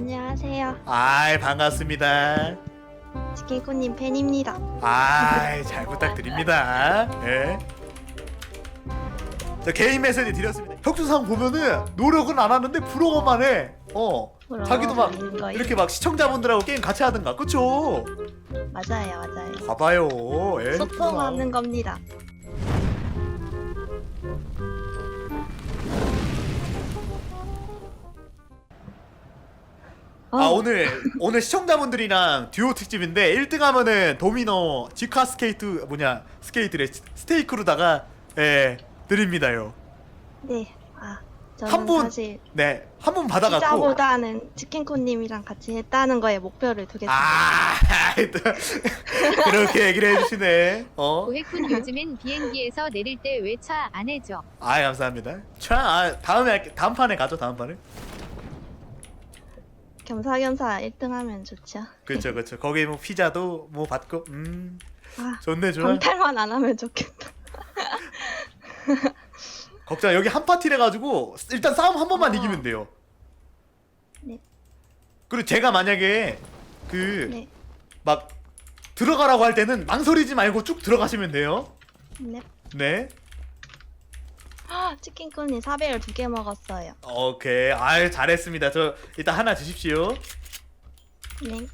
안녕하세요. 아이 반갑습니다. 치킨코님 팬입니다. 아이 잘 부탁드립니다. 예. 자 개인 메시지 드렸습니다. 혁주상 보면은 노력은 안 하는데 부러워만 해. 어. 자기도 막 거예요. 이렇게 막 시청자분들하고 게임 같이 하든가 그쵸? 맞아요, 맞아요. 봐봐요. 예. 소통하는 겁니다. 아 어, 오늘 오늘 시청자분들이랑 듀오 특집인데 1등 하면은 도미노 지카 스케이트 뭐냐 스케이트래 스테이크로다가 예 드립니다요. 네. 아, 한 저는 분 사실 네 한 분 받아갖고 피자보다는 치킨코님이랑 같이 했다는 거에 목표를 두겠습니다. 아 또 그렇게 얘기를 해주시네. 어? 고해쿤 요즘엔 비행기에서 내릴 때 왜 차 안 해줘? 아 감사합니다. 자 아, 다음에 할게. 다음 판에 가죠 다음 판에. 겸사겸사 1등 하면 좋죠. 그렇죠 그렇죠. 거기 뭐 피자도 뭐 받고 음 아, 좋네 좋아. 강탈만 안 하면 좋겠다. 걱정 여기 한 파티래 가지고 일단 싸움 한 번만 아. 이기면 돼요. 네. 그리고 제가 만약에 그 네. 막 들어가라고 할 때는 망설이지 말고 쭉 들어가시면 돼요. 네. 네. 아, 치킨코님 사배를 두개 먹었어요. 오케이. 아유 잘했습니다. 저 일단 하나 주십시오. 네.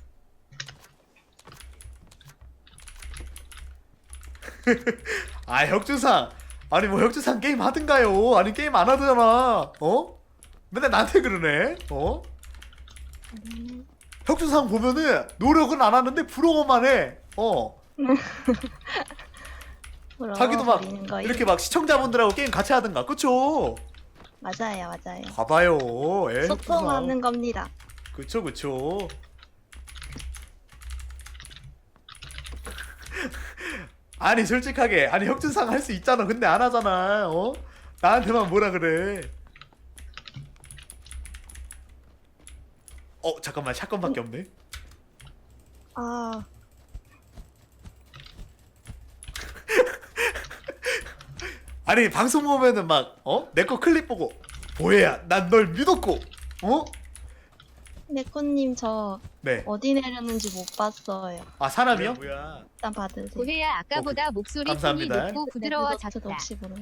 아 혁주상. 아니 뭐 혁주상 게임 하든가요? 아니 게임 안 하잖아. 어? 맨날 나한테 그러네. 어? 음, 혁주상 보면은 노력은 안 하는데 부러워만 해. 어. 자기도 막 거예요. 이렇게 막 시청자분들하고 게임 같이 하든가. 그쵸? 맞아요, 맞아요. 봐봐요. 예, 소통하는 겁니다. 그쵸 그쵸 아니 솔직하게 아니 혁준상 할 수 있잖아 근데 안 하잖아 어 나한테만 뭐라 그래 어 잠깐만 샷건밖에 없네 아, 아니 방송 보면은 막 어 내 거 클립 보고 보혜야 난 널 믿었고 어? 네코님 저 네. 어디 내렸는지 못 봤어요. 아 사람이요? 뭐야 일단 받으세요. 고해야 아까보다 목소리 톤이 감사합니다. 높고 저도 부드러워졌다. 혹시 모르.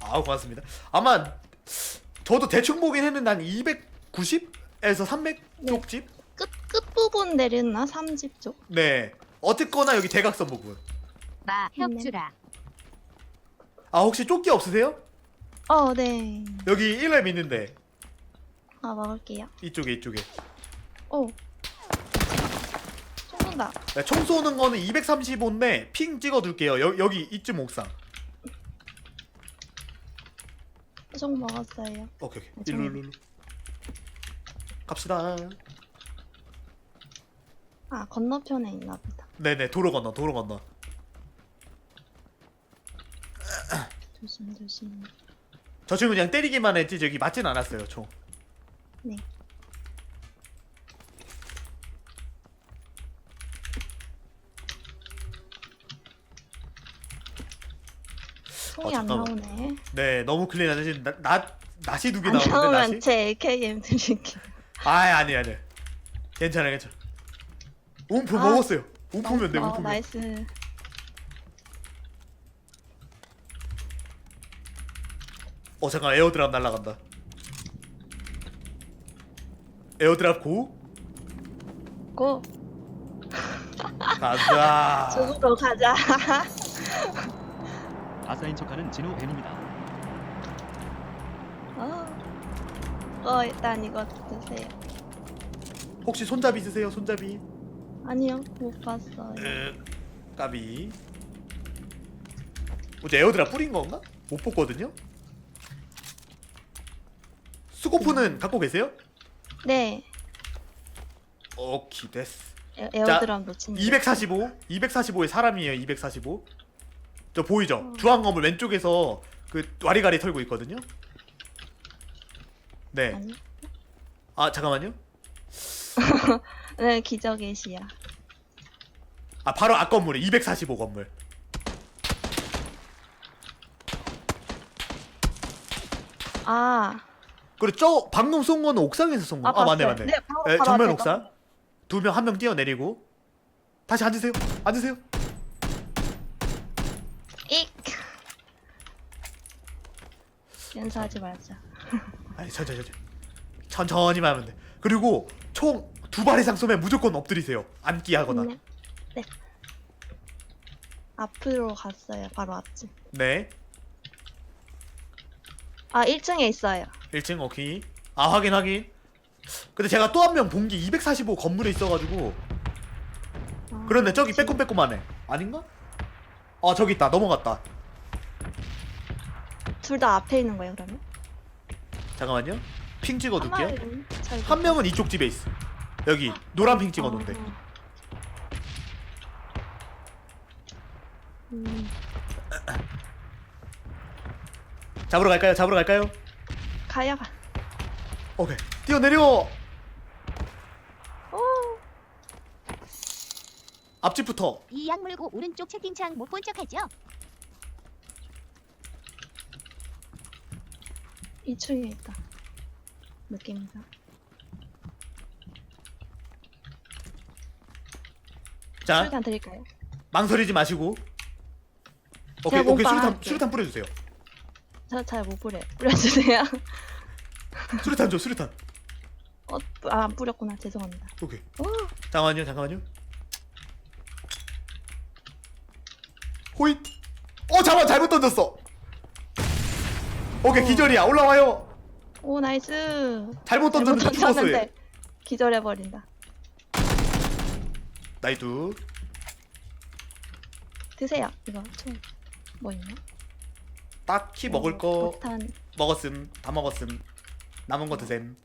아 고맙습니다. 아마 저도 대충 보긴 했는데 한 290에서 300 네. 쪽 집? 끝끝 부분 내렸나? 3집 쪽. 네. 어쨌거나 여기 대각선 부분. 마 혁주라. 아 혹시 조끼 없으세요? 어, 네. 여기 1렙 있는데 아, 먹을게요. 이쪽에 이쪽에. 오. 쏜다. 네, 총 쏘는 거는 235인데 핑 찍어둘게요. 여, 여기 이쯤 옥상. 총 먹었어요. 오케이 오케이. 아, 일로 일로 일로. 갑시다. 아, 건너편에 있나 보다. 네네 도로 건너 도로 건너. 조심, 조심. 저 친구 그냥 때리기만 했지 저기 맞진 않았어요 총. 네. 총이 어, 안 잠깐만. 나오네. 네 너무 클린하네 지금 나, 나 낫이 두 개 안 나오는데 나오면 낫이? 제 AKM 드릴게요. 아 아니 아니. 괜찮아 괜찮아. 움프 아. 먹었어요. 움프면 돼 어, 움프면. 나이스. 어 잠깐 에어드랍 날라간다. 에어드랍 고 고! 가자. 쪽으로 가자. 아싸인 척하는 진호 벤입니다. 어. 어, 일단 이거 드세요. 혹시 손잡이 있으세요? 손잡이? 아니요, 못 봤어요. 으, 까비. 어제 에어드랍 뿌린 건가? 못 봤거든요. 스코프는 갖고 계세요? 네, 오키 데스. 에, 에어드랍 놓친. 245, 245의 사람이에요. 245. 저 보이죠? 어. 주황 건물 왼쪽에서 그 와리가리 털고 있거든요. 네. 아니. 아 잠깐만요. 네, 기적의 시야. 아 바로 앞 건물에 245 건물. 아, 그리고 저 방금 쏜 거는 옥상에서 쏜 거. 아, 맞네 봤어요. 맞네. 네, 바로, 에, 바로 정면 앞에 옥상. 두 명 한 명 뛰어 내리고 다시 앉으세요. 앉으세요. 익. 연사하지 말자. 아니 천천히 천천히 천천히만 하면 돼. 그리고 총 두 발 이상 쏘면 무조건 엎드리세요. 앉기 하거나. 네. 네. 앞으로 갔어요. 바로 앞집. 네. 아 1층에 있어요. 1층 오케이. 아 확인 확인. 근데 제가 또 한 명 본 게 245 건물에 있어가지고 아, 그런데 저기 빼꼼빼꼼하네. 아닌가? 아 저기 있다 넘어갔다. 둘 다 앞에 있는 거예요 그러면? 잠깐만요. 핑한 찍어둘게요. 잘한 명은 이쪽 집에 있어. 여기 노란 핑 찍어놓은데. 어. 음, 잡으러 갈까요? 잡으러 갈까요? 가요 가. 오케이. 뛰어내려. 오. 앞집부터. 이약 물고 오른쪽 채팅창 못 본 척하죠? 2층에 있다. 느낌이다. 자 술탄 드릴까요? 망설이지 마시고. 오케이 제가 오케이 몸빵 수류탄 할게요. 수류탄 뿌려 주세요. 저잘못 뿌려. 뿌려주세요. 수류탄 줘 수류탄. 어, 아, 안 뿌렸구나. 죄송합니다. 오케이. 오, 잠깐만요 잠깐만요. 호잇. 어 잠깐 잘못 던졌어. 오케이 어. 기절이야 올라와요. 오 나이스. 잘못 잘못 던졌는데 죽었어요. 던졌는데 기절해 버린다. 나이두. 드세요. 이거 총. 뭐 있나? 딱히 먹을 거 폭탄. 먹었음 다 먹었음 남은 거 드셈.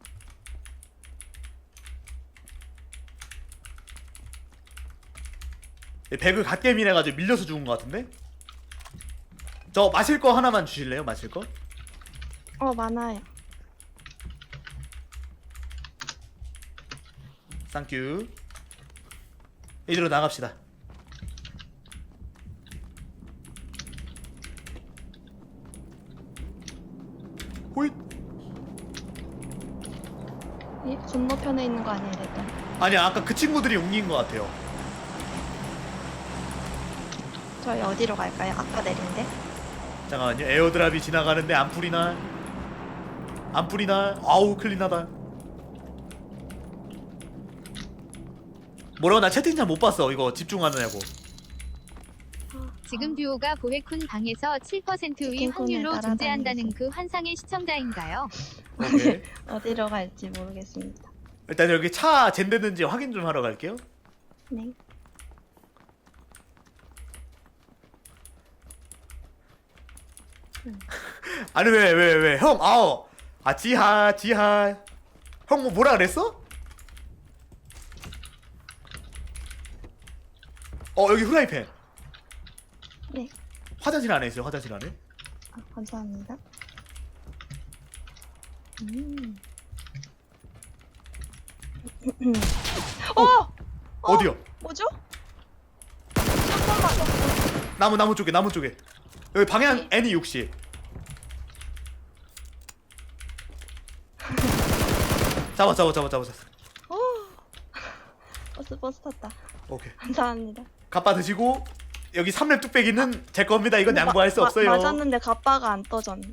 네, 백을 갓겜이래 가지고 밀려서 죽은 것 같은데? 저 마실 거 하나만 주실래요? 마실 거? 어, 많아요. 쌍큐 이리로 나갑시다 건너편에 있는 거 아니에요, 일단. 아니야 아까 그 친구들이 옮긴 것 같아요 저희 어디로 갈까요? 아까 내린데? 잠깐만요 에어드랍이 지나가는데 안 풀이나 안 풀이나 아우 클린하다 뭐라고 나 채팅창 못 봤어 이거 집중하느냐고 지금 듀오가 보헤쿤 방에서 7%의 치킨콘을 확률로 따라다니면서. 존재한다는 그 환상의 시청자인가요? 오케이 어디로 갈지 모르겠습니다. 일단 여기 차 젠됐는지 확인 좀 하러 갈게요 네. 아니 왜 왜 왜 형 아우 아 지하 지하 형 뭐 뭐라 그랬어? 어 여기 후라이팬 네. 화장실 안에 있어요 화장실 안에 아, 감사합니다. 음. 어! 어디요? 뭐죠? 잠깐만. 나무 나무 쪽에 나무 쪽에 여기 방향 N이 60 잡아 잡아 잡아 잡아 잡아 어. 버스 버스 탔다. 오케이 감사합니다. 갑바 드시고 여기 3렙 뚝배기는 제 겁니다 이건 양보할 수 마- 없어요 맞았는데 갑바가 안 떠졌네.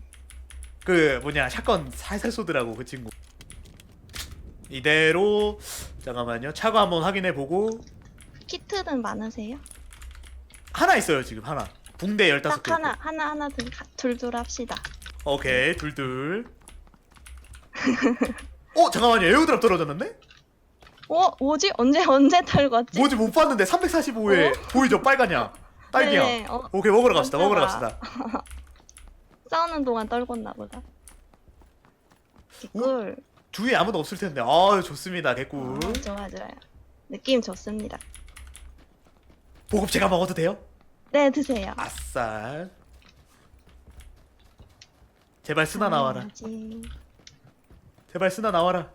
그 뭐냐 샷건 살살 쏘더라고 그 친구 이대로 잠깐만요 차고 한번 확인해 보고 키트는 많으세요? 하나 있어요 지금 하나 붕대 15개 딱 있고. 하나 하나 하나 둘 가- 둘둘 합시다. 오케이 둘둘 어 잠깐만요 에어드랍 떨어졌는데? 어 뭐지 언제 언제 털었지? 뭐지 못 봤는데 345에 보이죠 빨간양 딸기향 어? 네, 어, 오케이 먹으러 갑시다 먹으러. 갑시다 싸우는 동안 떨궜나 보다. 개꿀. 주위에 아무도 없을 텐데 아 좋습니다 개꿀 어, 좋아 좋아요. 느낌 좋습니다. 보급 제가 먹어도 돼요? 네 드세요. 아싸 제발 쓰나 나와라 당연하지. 제발 쓰나 나와라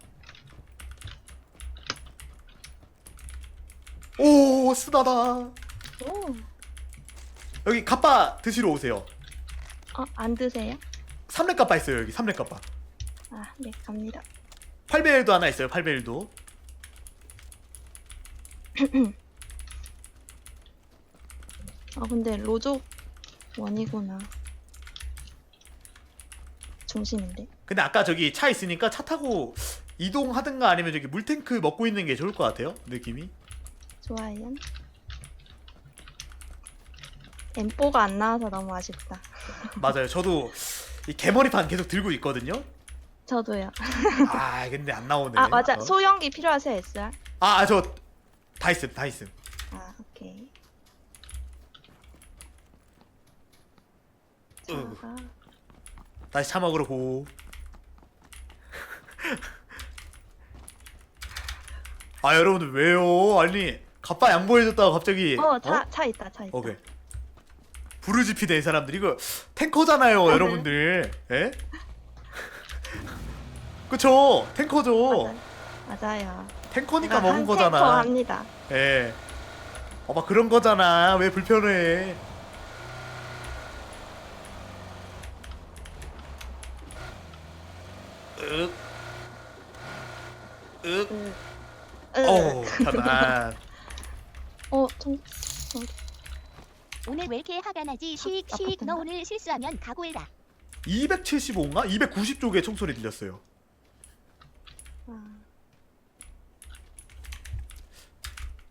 오 쓰나다 오. 여기 갑바 드시러 오세요 어, 안 드세요? 3렙 갑바 있어요 여기 3렙 갑바 아, 네, 갑니다. 8배율도 하나 있어요 8배율도 아, 근데 로족 원이구나. 중심인데. 근데 아까 저기 차 있으니까 차 타고 이동하든가 아니면 저기 물탱크 먹고 있는 게 좋을 것 같아요 느낌이 좋아요. 엠뽀가 안 나와서 너무 아쉽다. 맞아요 저도 이 개머리판 계속 들고 있거든요 저도요. 아 근데 안 나오네 아, 맞아. 어? 소형기 필요하세요, SR? 아저 다 있음 다 있음 아, 오케이. 으. 차가 다시 차 먹으러 고. 아 여러분들 왜요? 아니 갑바 양보해줬다가 갑자기 어, 차, 차 있다, 차 있다. 오케이 부르지피 된 사람들 이거 탱커잖아요 여러분들 예? 그쵸 탱커죠 맞아요. 탱커니까 제가 먹은 한 거잖아 탱커 합니다. 예 어막 그런 거잖아 왜 불편해 윽 윽. 으. 으. 어우 편안 어, 좀, 오늘 왜 이렇게 화가 나지? 시익 아, 시익 너? 오늘 실수하면 각오해라. 275인가? 290쪽에 총소리 들렸어요 아,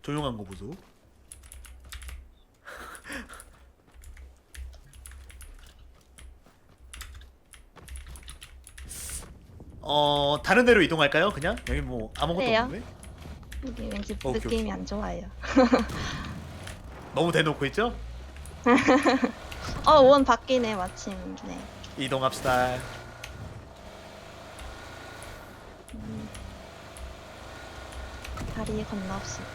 조용한 거 보소 어 다른 데로 이동할까요? 그냥 여기 뭐 아무것도 그래요? 없는데 이게 왠지 오케이, 느낌이 안 좋아요. 너무 대놓고 있죠? 어, 원 바뀌네, 마침. 네. 이동합시다. 다리 건너옵시다.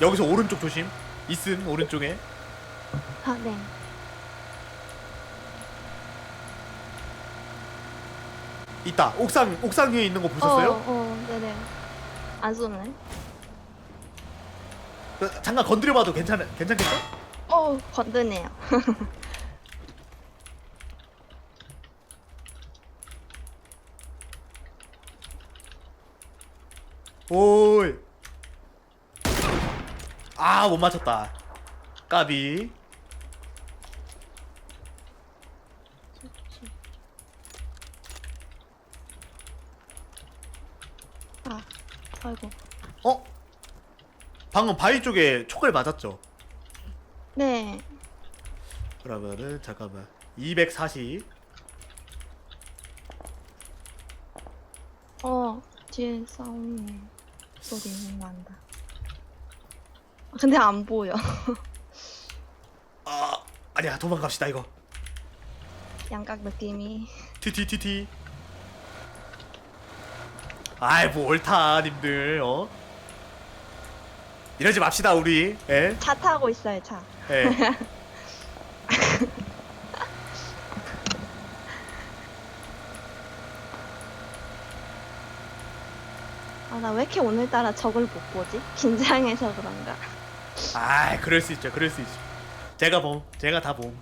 여기서 오른쪽 조심. 있음 오른쪽에. 아, 네. 있다. 옥상 옥상 위에 있는 거 보셨어요? 어, 어, 네네. 안 쏘네. 그, 잠깐 건드려봐도 괜찮 괜찮겠어? 어, 건드네요. 오이. 아, 못 맞췄다. 까비. 아, 아이고. 어? 방금 바위 쪽에 총알 맞았죠? 네. 그러면은 잠깐만. 240. 어, 뒤에 싸우는 소리 난다. 아, 근데 안 보여. 아, 아니야. 도망갑시다 이거. 양각 느낌이. 티티티티. 아이 뭐 옳다 님들 어? 이러지 맙시다 우리 예? 차 타고 있어요, 차. 예. 아, 나 왜 이렇게 오늘따라 적을 못 보지? 긴장해서 그런가. 아 그럴 수 있죠 그럴 수 있죠 제가 봄 제가 다봄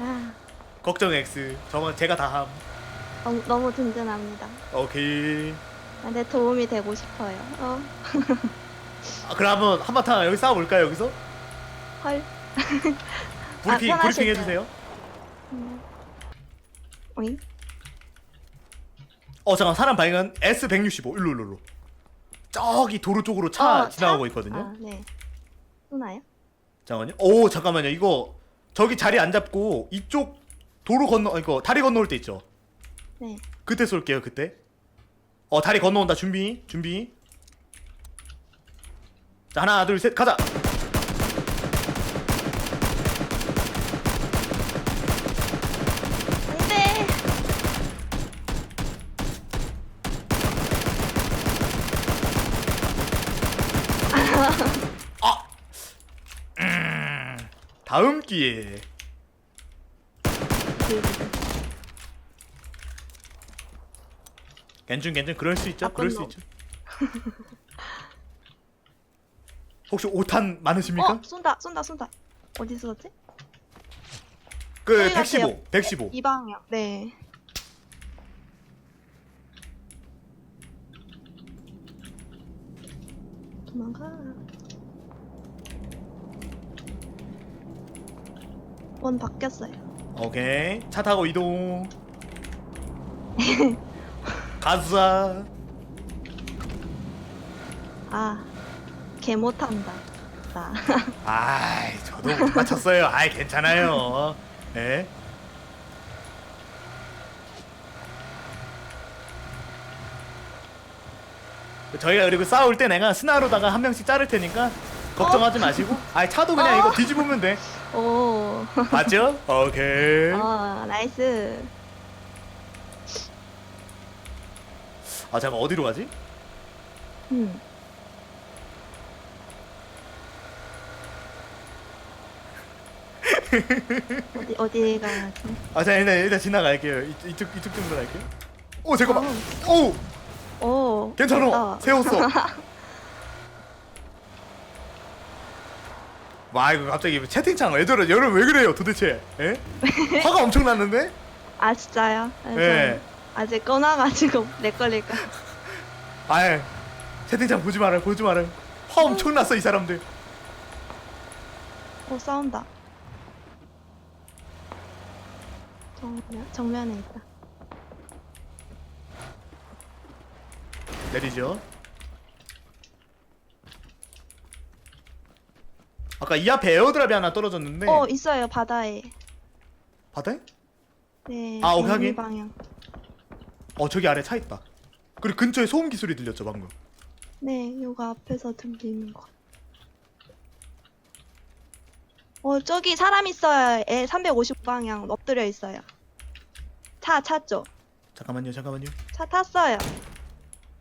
아, 걱정 X 저건 제가 다함 너무, 너무 든든합니다. 오케이 아, 내 도움이 되고 싶어요. 어, 아, 그럼 한바탕 여기 싸워볼까요 여기서? 헐. 브리핑 아, 편하실 브리핑 해주세요 음. 오잉? 어 잠깐 사람 발견 S165 일로 일로 일로 저기 도로 쪽으로 차 어, 지나가고 있거든요 아, 네. 쏘나요? 잠깐만요. 오 잠깐만요. 이거 저기 자리 안 잡고 이쪽 도로 건너 이거 다리 건너올 때 있죠. 네. 그때 쏠게요. 그때. 어 다리 건너온다. 준비 준비. 자 하나 둘 셋 가자. 안 돼! 다음 기회에 괜찮 괜찮 그럴 수 있죠. 그럴 수 나쁜 있죠. 혹시 오탄 많으십니까? 어, 쏜다, 쏜다, 쏜다. 어디 쏘지? 그 저희 115, 115. 이 방향. 네. 도망가. 원 바뀌었어요. 오케이. 차 타고 이동. 가자. 아, 개 못한다. 나. 아이, 저도 못 맞췄어요. 아이, 괜찮아요. 예. 저희가 그리고 싸울 때 내가 스나로다가 한 명씩 자를 테니까 걱정하지 마시고 아이 차도 그냥 이거 뒤집으면 돼 오, 맞죠? 오케이 어, 나이스. 아 잠깐 어디로 가지? 음. 어디 어디 가야지? 아자 일단 일단 지나갈게요 이, 이쪽 이쪽 정도 갈게요 오 잠깐만 오 오, 괜찮아 됐다. 세웠어 와 이거 갑자기 채팅창 왜 저러 여러분 왜 그래요 도대체 예? 화가 엄청 났는데 아 진짜요? 예 아직 꺼놔가지고 내 걸릴까? 아예 채팅창 보지 말아요 보지 말아요 화 엄청 났어 이 사람들 오 싸운다. 정면 정면에 있다. 내리죠 아까 이 앞에 에어드랍이 하나 떨어졌는데 어 있어요 바다에. 바다에? 네. 아, 오케이, 확인. 방향. 어 저기 아래 차 있다 그리고 근처에 소음기 소리 들렸죠 방금 네, 요거 앞에서 들리는 거. 어 저기 사람 있어요. 에 350 방향 엎드려 있어요. 차 찼죠? 잠깐만요 잠깐만요 차 탔어요.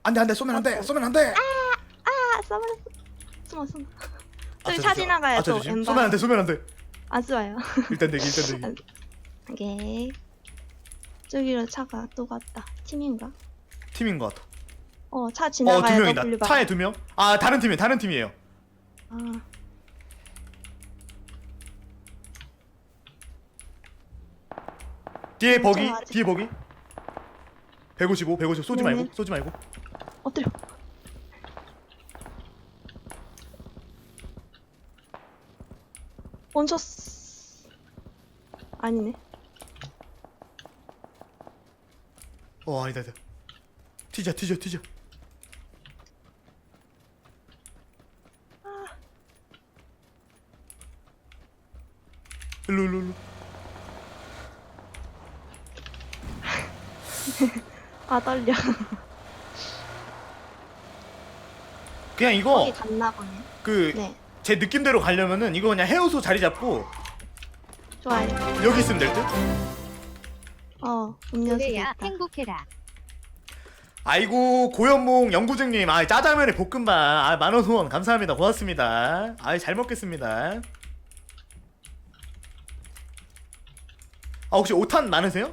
안돼 안돼 쏘면 안돼 쏘면 안돼 아, 쏘면 숨어 숨어. 아, 저기 저 차. 지나가요. 아, 저. 엠바. 쏘면 안돼 쏘면 안돼 안 쏘아요. 일단 대기 일단 대기 오케이. 저기로 차가 또 갔다. 팀인가? 팀인 것 같아 어, 차 어 두 지나가요. 명이다 W 방향. 차에 두 명 아 다른 팀이에요 다른 팀이에요 아, 뒤에 음, 버기 저 아직- 뒤에 버기 155 150 쏘지 네네. 말고 쏘지 말고 엎드려. 얹혔어. 아니네. 어 아니다 아니다 튀자 튀자 튀자 일로 일로 일로 아, 떨려. 그냥 거기 이거 갔나 보네. 그 제 네. 느낌대로 가려면은 이거 그냥 해우소 자리 잡고 좋아요. 여기 있으면 될 듯? 어, 음료수 그래야 있다. 행복해라. 아이고 고현몽 영구쟁님 아 짜장면에 볶음밥 아 만원 후원 감사합니다 고맙습니다 아잘 먹겠습니다 아 혹시 오탄 많으세요?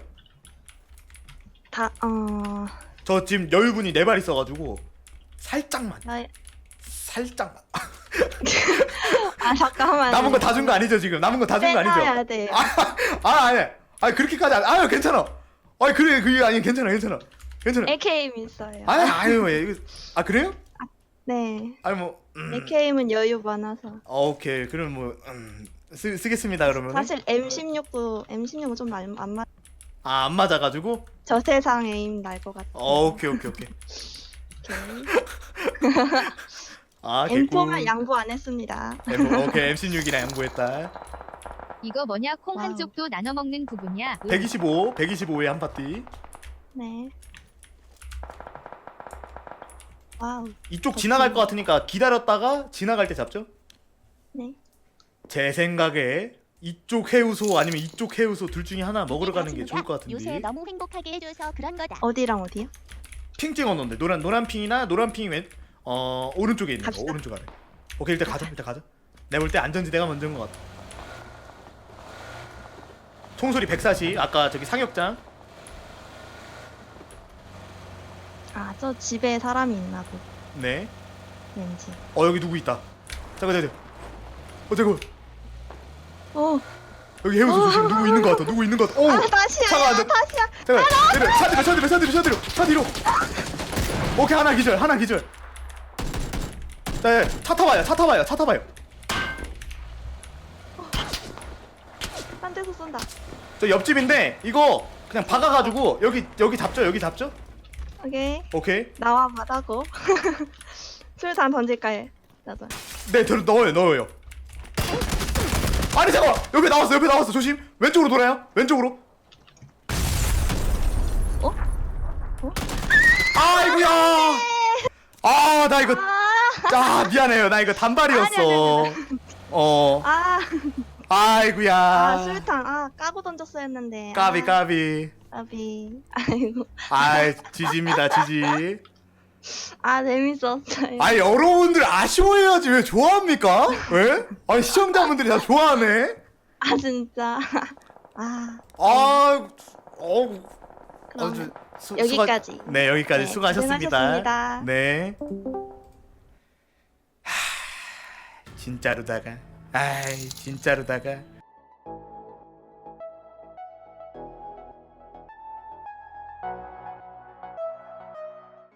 다, 어, 저 지금 여유분이 네 발 있어가지고 살짝만 나, 살짝만 아, 잠깐만. 남은 거 다 준 거 아니죠 지금 남은 거 다 준 거 아니죠? 빼놔야 돼. 아 아니 아 그렇게까지 안 아유 괜찮아. 아 그래 그게 아니 괜찮아 괜찮아. 괜찮아. AKM 있어요. 아유 아유 왜 이거 아 그래요? 네. 아니 뭐 음, AKM은 여유 많아서. 어, 오케이. 그럼 뭐 음, 쓰, 쓰겠습니다 그러면 사실 M16도, M16은 좀 안, 안 맞, 아안 맞아가지고? 저 세상 에임 날 것 같아. 어, 오케이 오케이 오케이. 아 M4만 개꿀. 양보 안 했습니다. M- 오케이. MC6이랑 양보했다 이거 뭐냐 콩 와우. 한쪽도 나눠 먹는 부분이야. 음. 125 125에 한 파티 네. 와우. 이쪽 지나갈 것 같으니까 기다렸다가 지나갈 때 잡죠? 네. 제 생각에 이쪽 해우소 아니면 이쪽 해우소 둘 중에 하나 먹으러 가는 게 좋을 것 요새 같은데 너무 행복하게 해줘서 그런 거다. 어디랑 어디요? 핑 찍어놓는데 노란 노란 핑이나 노란 핑이 왼 어 오른쪽에 있는 거 갑시다. 오른쪽 아래 오케이 일단 가자 일단 가자 내가 볼 때 안전지대가 먼저인 것 같아 총소리 140 아까 저기 상역장. 아, 저 집에 사람이 있나 보. 네. 왠지. 어 여기 누구 있다. 잠깐 잠깐 어 잠깐. 오, 여기 해우소 조심. 누구 있는 것 같아? 누구 있는 것 같아? 오아 다시야 차가 안 돼. 다시야 잠깐. 내려. 차 뒤로 차 뒤로 차 뒤로 차 뒤로. 차 뒤로. 오케이 하나 기절 하나 기절. 네 차 타봐요 차 타봐요 차 타봐요. 딴 데서 쏜다 저 옆집인데 이거 그냥 박아가지고 여기 여기 잡죠? 여기 잡죠? 오케이. 오케이. 나와 바다고. 술탄 던질까요? 나도. 네 들, 넣어요 넣어요. 아니 잠깐 옆에 나왔어 옆에 나왔어. 조심. 왼쪽으로 돌아요. 왼쪽으로. 어? 어? 아이고야. 아 나 이거 아, 아 미안해요. 나 이거 단발이었어. 아니, 아니, 어 아, 아이고야. 아 술탄. 아 까고 던졌어야 했는데. 까비 아, 까비. 까비. 아이고. 아이 지지입니다 지지. 아 재밌었어요. 아니 여러분들 아쉬워해야지. 왜 좋아합니까? 왜? 아니 시청자분들이 다 좋아하네. 아 진짜. 아. 아 어, 그럼 어, 저, 수, 여기까지. 수고, 네 여기까지 네, 수고하셨습니다. 고생하셨습니다. 네. 하, 진짜로다가 아이 진짜로다가